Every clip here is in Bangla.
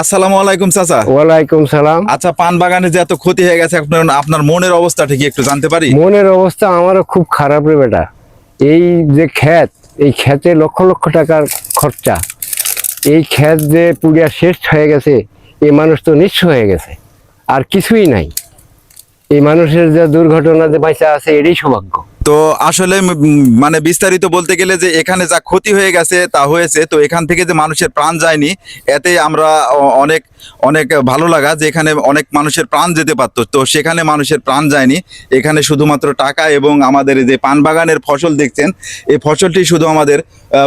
আসসালামু আলাইকুম চাচা। ওয়ালাইকুম সালাম। আচ্ছা পান বাগানে যে এত ক্ষতি হয়ে গেছে আপনার আপনার মনের অবস্থাটা কি একটু জানতে পারি? মনের অবস্থা আমারও খুব খারাপ রে বেটা। এই যে ক্ষেত এই ক্ষেতে লক্ষ লক্ষ টাকার খরচা। এই ক্ষেত যে পুড়িয়া শেষ হয়ে গেছে এই মানুষ তো নিঃস্ব হয়ে গেছে। আর কিছুই নাই। এই মানুষের যে দুর্ঘটনা যে বাঁচা আছে এটাই সৌভাগ্য। তো আসলে মানে বিস্তারিত বলতে গেলে যে এখানে যা ক্ষতি হয়ে গেছে তা হয়েছে, তো এখান থেকে যে মানুষের প্রাণ যায়নি, এতে আমরা অনেক অনেক ভালো লাগা যে এখানে অনেক মানুষের প্রাণ যেতে পারতো। তো সেখানে মানুষের প্রাণ যায়নি। এখানে শুধুমাত্র টাকা এবং আমাদের যে পান বাগানের ফসল দেখছেন, এই ফসলটি শুধু আমাদের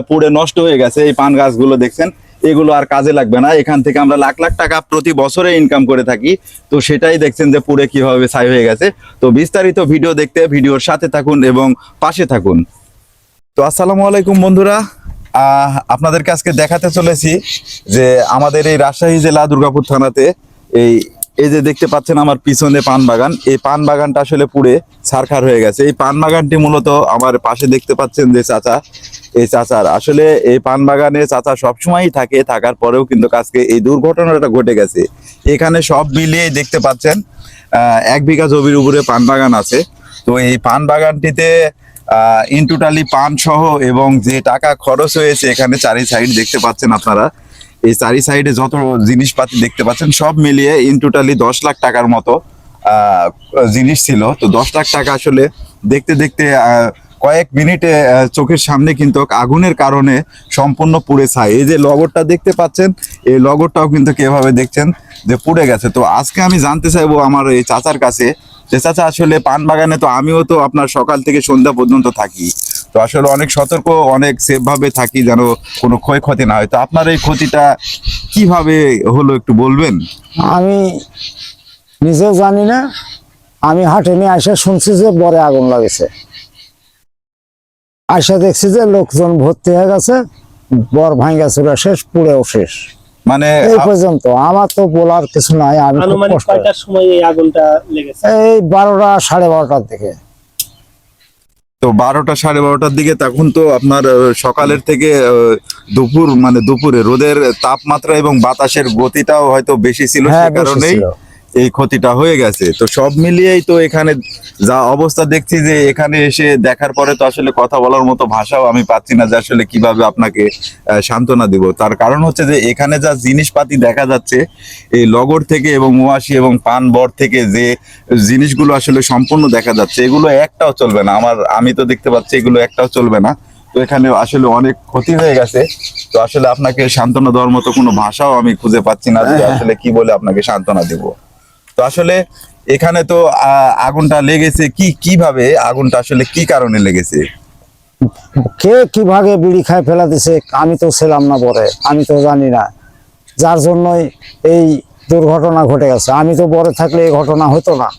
পুড়ে নষ্ট হয়ে গেছে। এই পান গাছগুলো দেখছেন এগুলো আর কাজে লাগবে না। এখান থেকে আমরা লাখ লাখ টাকা প্রতি বছরে ইনকাম করে থাকি। তো সেটাই দেখছেন যে পুরে কীভাবে ছাই হয়ে গেছে। তো বিস্তারিত ভিডিও দেখতে ভিডিওর সাথে থাকুন এবং পাশে থাকুন। তো আসসালামু আলাইকুম বন্ধুরা। আপনাদেরকে আজকে দেখাতে চলেছি যে আমাদের এই রাজশাহী জেলা দুর্গাপুর থানাতে এই এই যে দেখতে পাচ্ছেন আমার পিছনে পান বাগান এই পান বাগানটা আসলে পুড়ে ছারখার হয়ে গেছে। এই পান বাগানটি মূলত আমার পাশে দেখতে পাচ্ছেন যে চাচা, এই চাচার। আসলে এই পান বাগানে চাচা সবসময়ই থাকে, থাকার পরেও কিন্তু আজকে এই দুর্ঘটনাটা ঘটে গেছে। এখানে সব মিলিয়ে দেখতে পাচ্ছেন এক বিঘা জমির উপরে পান বাগান আছে। তো এই পান বাগানটিতে ইন টোটালি পান সহ এবং যে টাকা খরচ হয়েছে এখানে চারি সাইড দেখতে পাচ্ছেন আপনারা। এই চারি সাইডে যত জিনিসপাতি দেখতে পাচ্ছেন, সব মিলিয়ে ইন টোটালি দশ লাখ টাকার মতো জিনিস ছিল। তো দশ লাখ টাকা আসলে দেখতে দেখতে কয়েক মিনিটে চোখের সামনে কিন্তু আগুনের কারণে সম্পূর্ণ পুড়ে ছাই। এই যে লগরটা দেখতে পাচ্ছেন, এই লগরটাও কিন্তু এভাবে দেখছেন যে পুড়ে গেছে। তো আজকে আমি জানতে চাইব আমার এই চাচার কাছে, যে চাচা আসলে পান বাগানে তো আমিও তো আপনার সকাল থেকে সন্ধ্যা পর্যন্ত থাকি। তো আসলে অনেক সতর্ক অনেক সেফ ভাবে থাকি যেন কোনো ক্ষয়ক্ষতি না হয়। তো আপনার এই ক্ষতিটা কীভাবে হলো একটু বলবেন? আমি নিজেও জানি না আমি হাটে নিয়ে আসে শুনছি যে বরে আগুন লাগেছে। আইসা দেখছি যে লোকজন ভর্তি হয়ে গেছে বর ভাঙ্গা চুরা শেষ পুড়েও শেষ। মানে এই পর্যন্ত আমার তো বলার কিছু নাই আমি কয়টার সময় এই আগুনটা লেগেছে? এই বারোটা সাড়ে বারোটার দিকে। তো বারোটা সাড়ে বারোটার দিকে তখন তো আপনার সকালের থেকে দুপুর মানে দুপুরে রোদের তাপমাত্রা এবং বাতাসের গতিটাও হয়তো বেশি ছিল হ্যাঁ সে কারণেই। এই ক্ষতিটা হয়ে গেছে। তো সব মিলিয়েই তো এখানে যা অবস্থা দেখছি যে এখানে এসে দেখার পরে তো আসলে কথা বলার মতো ভাষাও আমি পাচ্ছি না যে আসলে কীভাবে আপনাকে সান্ত্বনা দিব। তার কারণ হচ্ছে যে এখানে যা জিনিসপাতি দেখা যাচ্ছে এই লগর থেকে এবং মোয়াশি এবং পান বর থেকে যে জিনিসগুলো আসলে সম্পূর্ণ দেখা যাচ্ছে এগুলো একটাও চলবে না। আমার আমি তো দেখতে পাচ্ছি এগুলো একটাও চলবে না। তো এখানে আসলে অনেক ক্ষতি হয়ে গেছে। তো আসলে আপনাকে সান্ত্বনা দেওয়ার মতো কোনো ভাষাও আমি খুঁজে পাচ্ছি না যে আসলে কি বলে আপনাকে সান্ত্বনা দিব। তো আসলে এখানে তো আগুনটা লেগেছে কি কীভাবে? আগুনটা আসলে কি কারণে লেগেছে? কে কীভাবে বিড়ি খায় ফেলা দিছে আমি তো ছিলাম না পরে আমি তো জানি না। যার জন্যই এই দুর্ঘটনা ঘটে গেছে। আমি তো বরে থাকলে এই ঘটনা হতো না।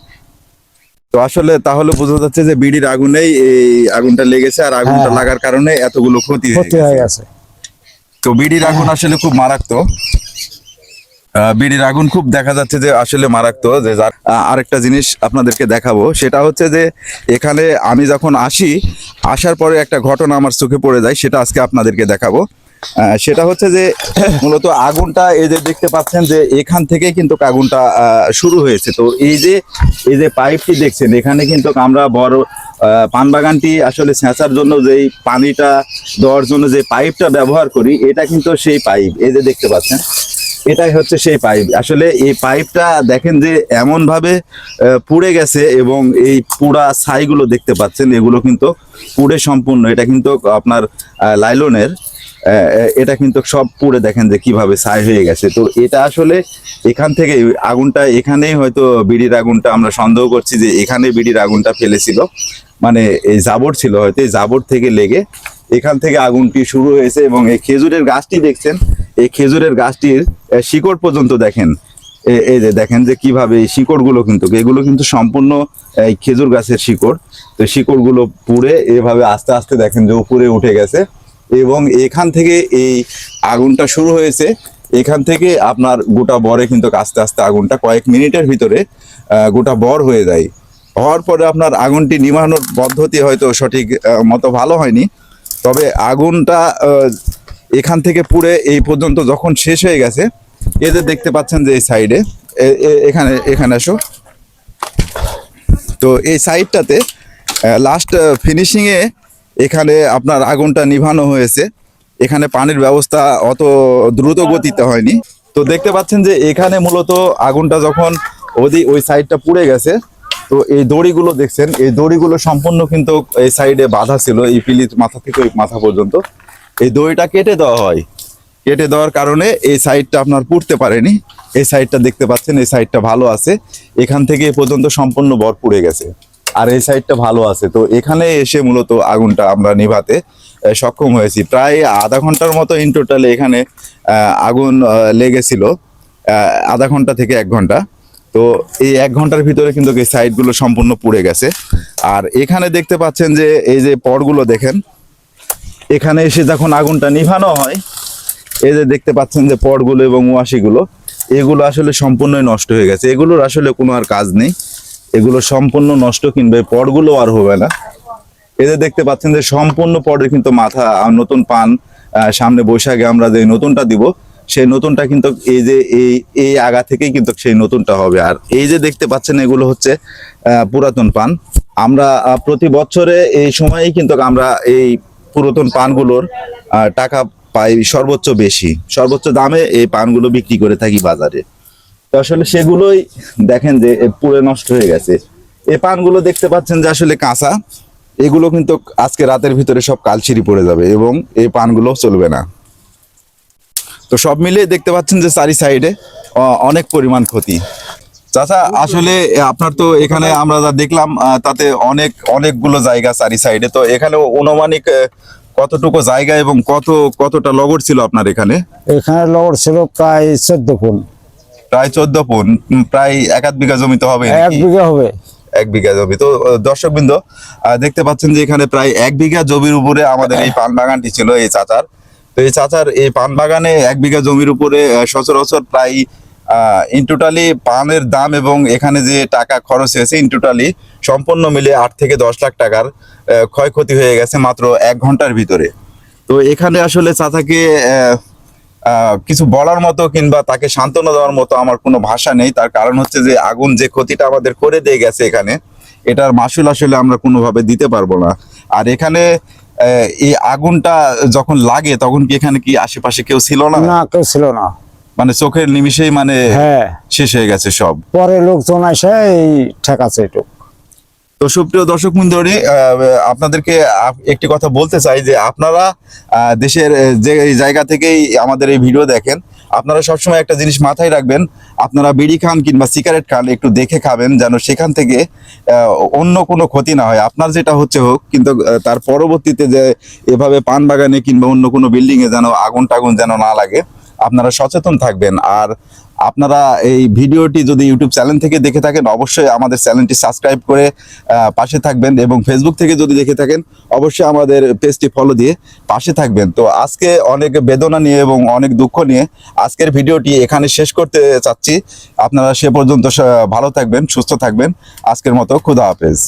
তো আসলে তাহলে বোঝা যাচ্ছে যে বিড়ির আগুনেই এই আগুনটা লেগেছে আর আগুনটা হ্যাঁ। লাগার কারণে এতগুলো ক্ষতি হয়ে হয়ে গেছে। তো বিড়ির আগুন আসলে খুব মারাত্মক। বিড়ির আগুন খুব দেখা যাচ্ছে যে আসলে মারাত্মক, যে আরেকটা জিনিস আপনাদেরকে দেখাবো, সেটা হচ্ছে যে এখানে আমি যখন আসি, আসার পরে একটা ঘটনা আমার চোখে পড়ে যায়, সেটা আজকে আপনাদেরকে দেখাবো। সেটা হচ্ছে যে মূলত আগুনটা এই যে দেখতে পাচ্ছেন যে এখান থেকে কিন্তু আগুনটা শুরু হয়েছে। তো এই যে এই যে পাইপটি দেখছেন, এখানে কিন্তু আমরা বড় পান বাগানটি আসলে সেচার জন্য যেই পানিটা দেওয়ার জন্য যে পাইপটা ব্যবহার করি, এটা কিন্তু সেই পাইপ, এই যে দেখতে পাচ্ছেন। এটাই হচ্ছে সেই পাইপ আসলে এই পাইপটা দেখেন যে এমন ভাবে পুড়ে গেছে এবং এই পুরা ছাইগুলো দেখতে পাচ্ছেন, এগুলো কিন্তু পুড়ে সম্পূর্ণ। এটা কিন্তু আপনার লাইলনের এটা কিন্তু সব পুড়ে দেখেন যে কীভাবে ছাই হয়ে গেছে। তো এটা আসলে এখান থেকে আগুনটা এখানেই হয়তো বিড়ির আগুনটা আমরা সন্দেহ করছি যে এখানে বিড়ির আগুনটা ফেলেছিল। মানে এই জাবর ছিল হয়তো, এই জাবর থেকে লেগে এখান থেকে আগুনটি শুরু হয়েছে এবং এই খেজুরের গাছটি দেখছেন এই খেজুরের গাছটির শিকড় পর্যন্ত দেখেন। এই যে দেখেন যে কীভাবে এই শিকড়গুলো কিন্তু, এগুলো কিন্তু সম্পূর্ণ, এই খেজুর গাছের শিকড়। তো শিকড়গুলো পুড়ে এভাবে আস্তে আস্তে দেখেন যে উপরে উঠে গেছে। এবং এখান থেকে এই আগুনটা শুরু হয়েছে। এখান থেকে আপনার গোটা বরে কিন্তু আস্তে আস্তে আগুনটা কয়েক মিনিটের ভিতরে গোটা বর হয়ে যায়। হওয়ার পরে আপনার আগুনটি নিভানোর পদ্ধতি হয়তো সঠিক মতো ভালো হয়নি। তবে আগুনটা এখান থেকে পুড়ে এই পর্যন্ত যখন শেষ হয়ে গেছে, এদের দেখতে পাচ্ছেন যে এই সাইডে এখানে এখানে আসো। তো এই সাইডটাতে লাস্ট ফিনিশিংয়ে এখানে আপনার আগুনটা নিভানো হয়েছে। এখানে পানির ব্যবস্থা অত দ্রুত গতিতে হয়নি। তো দেখতে পাচ্ছেন যে এখানে মূলত আগুনটা যখন ওদি, ওই সাইডটা পুড়ে গেছে, তো এই দড়িগুলো দেখছেন, এই দড়িগুলো সম্পূর্ণ কিন্তু এই সাইডে বাঁধা ছিল, এই পিলির মাথা থেকে ওই মাথা পর্যন্ত। এই দড়িটা কেটে দেওয়া হয়। কেটে দেওয়ার কারণে এই সাইডটা আপনার পুড়তে পারেনি। এই সাইডটা দেখতে পাচ্ছেন, এই সাইডটা ভালো আছে। এখান থেকে পর্যন্ত সম্পূর্ণ বর পুড়ে গেছে। আর এই সাইডটা ভালো আছে। তো এখানে এসে মূলত আগুনটা আমরা নিভাতে সক্ষম হয়েছি। প্রায় আধা ঘণ্টার মতো ইন টোটালে এখানে আগুন লেগেছিল আধা ঘণ্টা থেকে এক ঘণ্টা। তো এই এক ঘণ্টার ভিতরে কিন্তু এই সাইডগুলো সম্পূর্ণ পুড়ে গেছে। আর এখানে দেখতে পাচ্ছেন যে, এই যে পটগুলো দেখেন এখানে এসে যখন আগুনটা নিভানো হয়, এই যে দেখতে পাচ্ছেন যে পটগুলো এবং ওয়াশিগুলো এগুলো আসলে সম্পূর্ণই নষ্ট হয়ে গেছে। এগুলোর আসলে কোনো আর কাজ নেই। এগুলো সম্পূর্ণ নষ্ট কিনবে, পটগুলো আর হবে না। এদের দেখতে পাচ্ছেন যে সম্পূর্ণ পটের কিন্তু মাথা নতুন পান সামনে বৈশাখে আমরা যে নতুনটা দিব, সেই নতুনটা কিন্তু এই যে এই এই আগা থেকেই কিন্তু সেই নতুনটা হবে। আর এই যে দেখতে পাচ্ছেন এগুলো হচ্ছে পুরাতন পান। আমরা প্রতি বছরে এই সময়েই কিন্তু আমরা এই পুরাতন পানগুলোর টাকা পাই সর্বোচ্চ বেশি। সর্বোচ্চ দামে এই পানগুলো বিক্রি করে থাকি বাজারে। তো আসলে সেগুলোই দেখেন যে পুরো নষ্ট হয়ে গেছে। এই পানগুলো দেখতে পাচ্ছেন যে আসলে কাঁচা। এগুলো কিন্তু আজকে রাতের ভিতরে সব কালচিরি পড়ে যাবে এবং এই পানগুলো চলবে না। তো সব মিলিয়ে দেখতে পাচ্ছেন যে চারি সাইডে অনেক পরিমাণ ক্ষতি। চাচা আসলে আপনার তো এখানে আমরা যা দেখলাম তাতে অনেক অনেকগুলো জায়গা চারি সাইডে। তো এখানে অনুমানিক কতটুকু জায়গা এবং কত কতটা লগর ছিল আপনার এখানে? এখানে লগর ছিল প্রায় চোদ্দ ফুল। প্রায় চোদ্দ পুন প্রায় এক আধ বিঘা জমি তো হবে এক বিঘা হবে। এক বিঘা জমি। তো দর্শক বৃন্দ দেখতে পাচ্ছেন যে এখানে প্রায় এক বিঘা জমির উপরে আমাদের এই পান বাগানটি ছিল এই চাচার। তো এই চাচার এই পান বাগানে এক বিঘা জমির উপরে সচরাচর প্রায় ইন টোটালি পানের দাম এবং এখানে যে টাকা খরচ হয়েছে ইন টোটালি সম্পূর্ণ মিলে আট থেকে দশ লাখ টাকার ক্ষয়ক্ষতি হয়ে গেছে মাত্র এক ঘণ্টার ভিতরে। তো এখানে আসলে চাচাকে কিছু বলার মতো কিংবা তাকে সান্ত্বনা দেওয়ার মতো আমার কোনো ভাষা নেই। তার কারণ হচ্ছে যে আগুন যে ক্ষতিটা আমাদের করে দিয়ে গেছে এখানে, এটার মাসুল আসলে আমরা কোনোভাবে দিতে পারব না। আর এখানে এই আগুনটা যখন লাগে, তখন কি এখানে কি আশেপাশে কেউ ছিল না? না, কেউ ছিল না। মানে চোখের নিমিষেই মানে হ্যাঁ। শেষ হয়ে গেছে সব। পরে লোকজন আসে এই ঠেকাছে একটু তো সুপ্রিয় দর্শক মন্ডলী আপনাদেরকে একটি কথা বলতে চাই যে আপনারা দেশের যে এই জায়গা থেকেই আমাদের এই ভিডিও দেখেন আপনারা সবসময় একটা জিনিস মাথায় রাখবেন আপনারা বিড়ি খান কিংবা সিগারেট খান একটু দেখে খাবেন যেন সেখান থেকে অন্য কোনো ক্ষতি না হয়। আপনার যেটা হচ্ছে হোক কিন্তু তার পরবর্তীতে যে এভাবে পান বাগানে কিংবা অন্য কোনো বিল্ডিং এ যেন আগুন টাগুন যেন না লাগে আপনারা সচেতন থাকবেন। আর আপনারা এই ভিডিওটি যদি ইউটিউব চ্যানেল থেকে দেখে থাকেন, অবশ্যই আমাদের চ্যানেলটি সাবস্ক্রাইব করে পাশে থাকবেন এবং ফেসবুক থেকে যদি দেখে থাকেন, অবশ্যই আমাদের পেজটি ফলো দিয়ে পাশে থাকবেন। তো আজকে অনেক বেদনা নিয়ে এবং অনেক দুঃখ নিয়ে আজকের ভিডিওটি এখানে শেষ করতে চাচ্ছি। আপনারা সে পর্যন্ত ভালো থাকবেন, সুস্থ থাকবেন। আজকের মতো খুদা হাফেজ।